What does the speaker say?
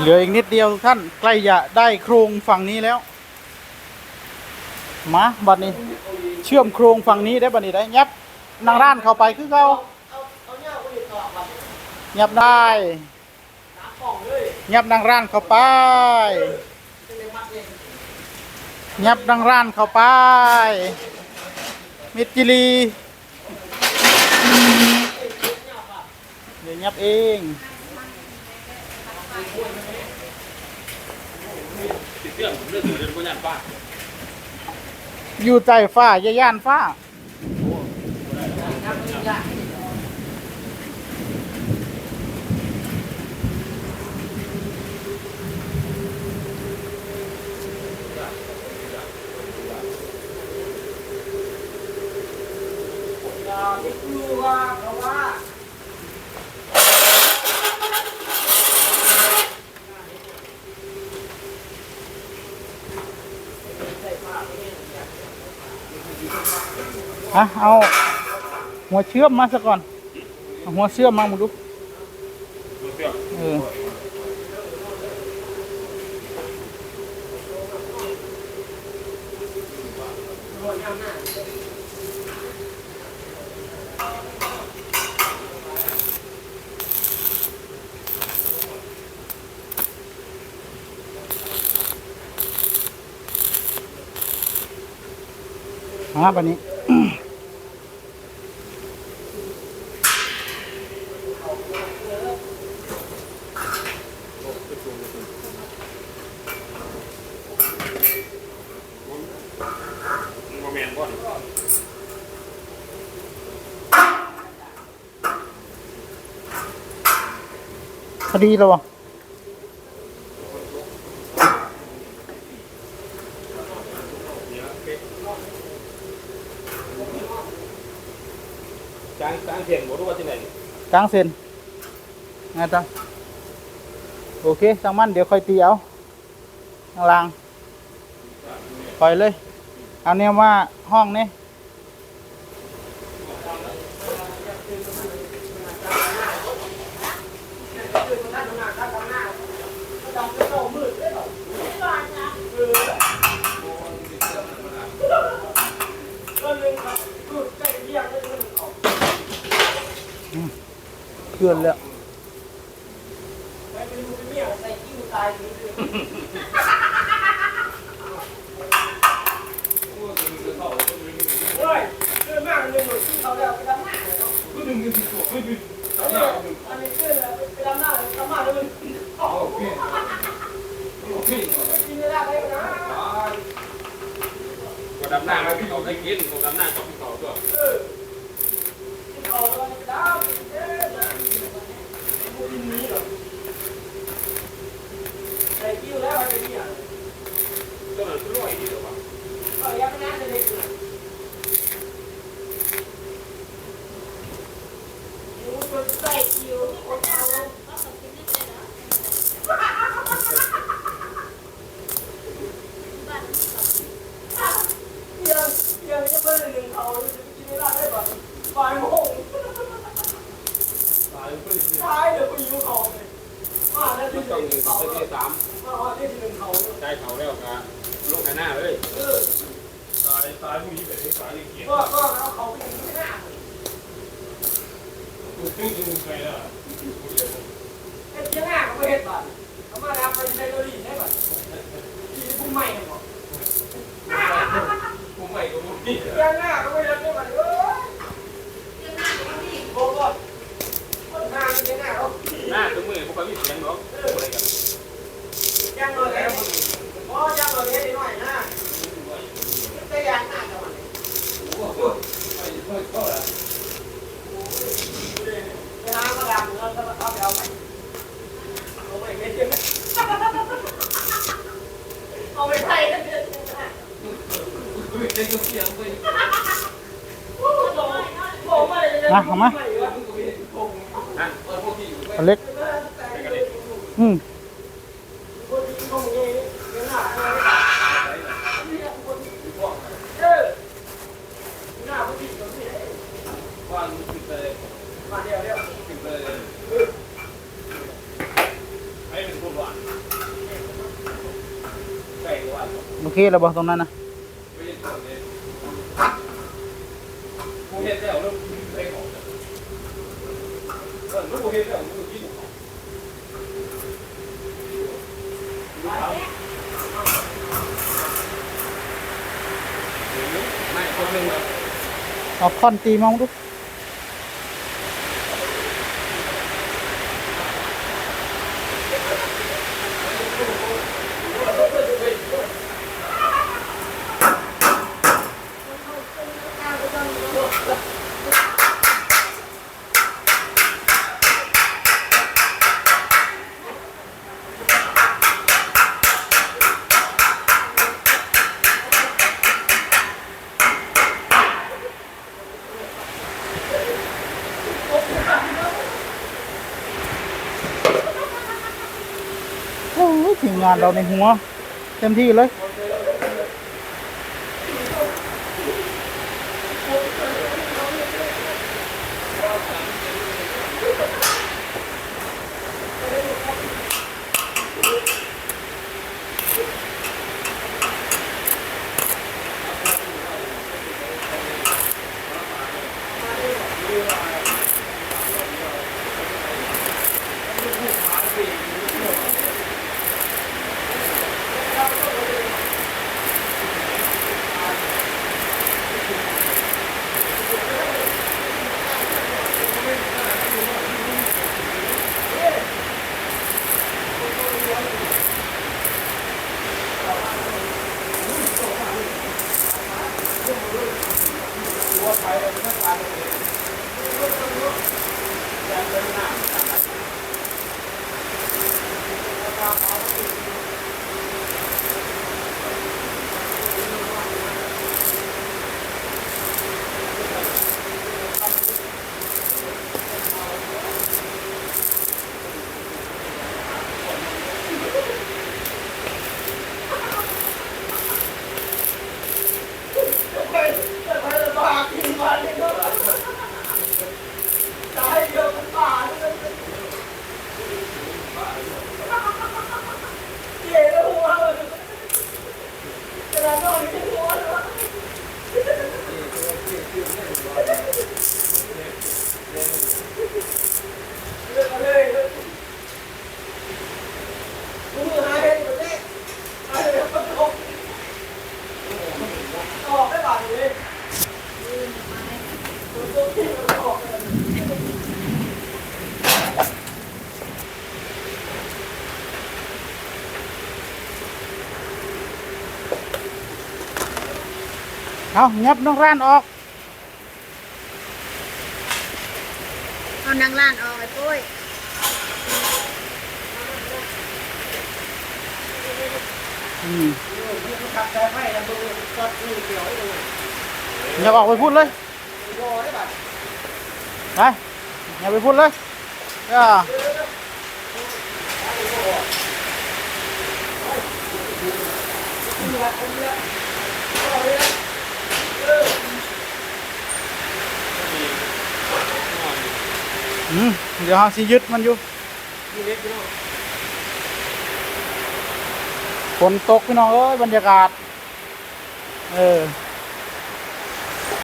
เหลืออีกนิดเดียวทุกท่านใกล้จะได้โครงฝั่งนี้แล้ว มาบัดนี้ เชื่อมโครงฝั่งนี้ได้บัดนี้ได้ยับนางร้านเข้าไปคือเขาเยับได้น้ำป่องเลยยับนางร้านเข้าไปเลยมัดเองยับนางร้านเข้าไป มิตรจิลีเดี๋ยวยับเอง ติดเรื่องผมเรื่องอื่นเรื่องพวกนั้นป้าอยู่ใจฟ้าอย่าย่านฟ้าน้ำมันยากอย่าไปกลัวเพราะว่า อะเอาหัวเชื่อมมาซะก่อนเอาหัวเชื่อมมามึงดูเออ มาบันนี้พอดีแล้ววะ จางจางเทียนหมดรู้ว่าที่ไหน กลางเส้นไงต่อโอเคสังมันเดี๋ยวค่อยตีเอาข้างล่างปล่อยเลย เอาเนี่ยว่าห้องนี่เคลื่อนแล้ว เพื่องมากเลยหนุ่มที่เขาแล้วไปทำหน้าเลยเนาะอันนี้เชื่อแล้วยกินไม่ได้เลยนะกดดำหน้าไม่พี่เขาได้กินกดดำหน้ากับพี่เขาด้วย ด้เอ๊ะมูดินนี้เหรอใส่กิ้วแล้วไปเนี่ยก็มันร่อยดีหรอวะเอายังไม่น่าจะเด็กเลยมูตัวใส่กิ้วคนเอาเดี๋ยวเดี๋ยวจะเพิ่มหนึ่งเขาจะกินไม่ได้ได้ป่ะบ่ายโมงตายเพื่อน ท้ายเดี๋ยวไปยิ้วเขาเลยมาแล้วที่ต้องหหนึ่นึ่งงสอเขางที่สามมาว่าที่หนึ่งเขาได้เขาแล้วกันลูกหน้าเลยเออตายตายผู้หญิงแบบนี้ตายเกียรก็ก็เอาเขาไปกินไม่ได้ติตึ้งตึ้งใครล่ะไอ้เจ้าหน้าเขาไม่เห็นป่ะเขามารับไปใช้เกาหลีได้ป่ะที่ผู้ใหม่เหรอผมไม่ก็ไม่เจ้าหน้าเขาไม่เห็นได้ป่ะเออบอกก่อนคนทางเจ้าหน้าเขา หน้าตัวมือพวกเขามีเสียงหรอกอะไรกัน ยังเลยอ๋อยังเลยนิดหน่อยนะแต่ยังหน้าจะมัน ไปหามาดามแล้วก็ เอาไปเอาไปเอาไปไม่เจ็บเอาไปใส่กันเถอะบอกมาเลยนะเอามาเอาเล็ก อืมโอเล้วบ่ตรงนั้นนะไม่ได้ทำเลยกูเห็นแล้วแล้วไอ้ของเออ โอเคเราบอกตรงนั้นนะเอาคอนตีมองดู งานเราในหัว เต็มที่เลย Quiero jugar. Pero no, เอางับน้องร้านออก เอานางล้านออกไอ้ปุ้ยอืมขับแต่ไฟแล้วมึงก็นี่เกี่ยวให้ดูอย่าออกไปพูดเลยรอได้ป่ะไปอย่าไปพูดเลยอ่ อืมเดี๋ยวเราสิยึดมันอยู่ฝนตกพี่น้องเอ้ยบรรยากาศ เออ